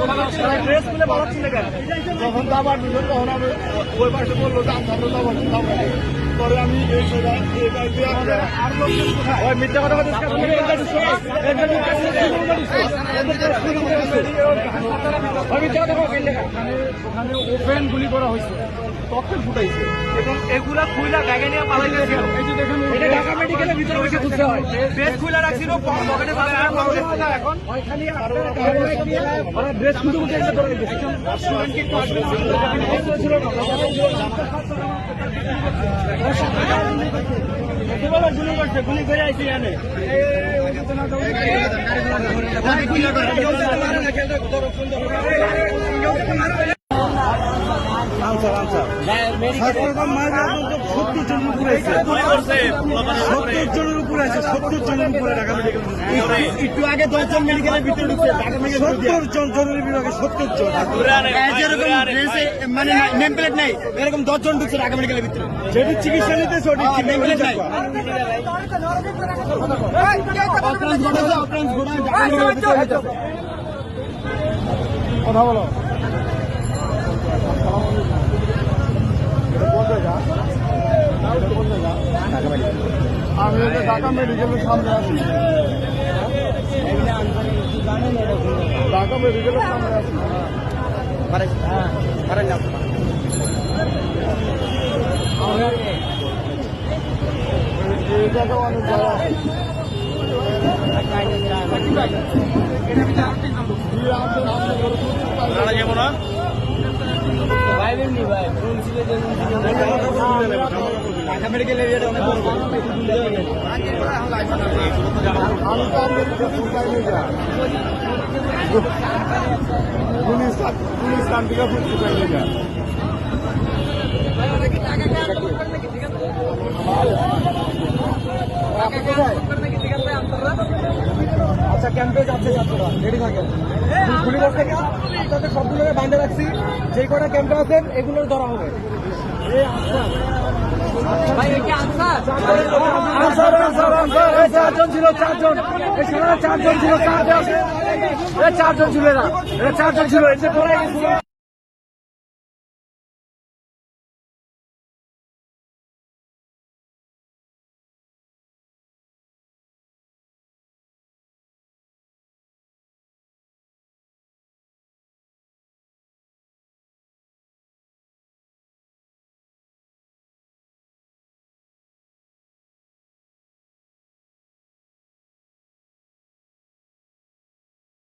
কথা ওখানে ওপেন গুলি করা হয়েছে। তখন ফুটাইছে। এবং এগুলা খুইলা ব্যাগে নিয়ে ঢাকা বসে তুলতে হয় ড্রেস খুইলা রাখছিল পকেটে এখন ওইখানে ওরা ড্রেস খুলতে খুলতে এসে ধরে গেছে স্টুডেন্টকে একটু আসবে গুলি করছে গুলি করে সত্তর জনের উপরে আছে সত্তর জনের উপরে আছে সত্তর জনের উপরে ঢাকা মেডিকেল একটু আগে দশজন মেডিকেলের ভিতরে ঢুকছে ঢাকা মেডিকেল সত্তর জন জরুরি বিভাগে সত্তর জন। যেরকম মানে নেম প্লেট নাই এরকম দশজন ঢুকছে ঢাকা মেডিকেলের ভিতরে। যেটি চিকিৎসা নিতেছে ওটি নেম প্লেট নাই। অপ্রান্স ঘটাচ্ছে অপ্রান্স ঘটায় ঢাকা মেডিকেলের ভিতরে হইতেছে। কথা বলো আমি তো ঢাকা মেডিকেলের সামনে আছি ঢাকা মেডিকেলের সামনে আছি এই জায়গায় অনেক জায়গা আছে। জি, আসেন, আপনি পুলিশ পুলিশ কান্তিকা ফুটতে পাইনি যা আচ্ছা ক্যাম্পে যাচ্ছে ছাত্ররা রেডি থাকেন। গুলি থেকে আপনাদের সবগুলোকে বাইন্ধে রাখছি। যে কটা ক্যাম্পে আছেন এগুলোর ধরা হবে। চারজন ছিল চারজন। চারজন ছিল চারজন। ছিল এরা। চারজন ছিল গেছিল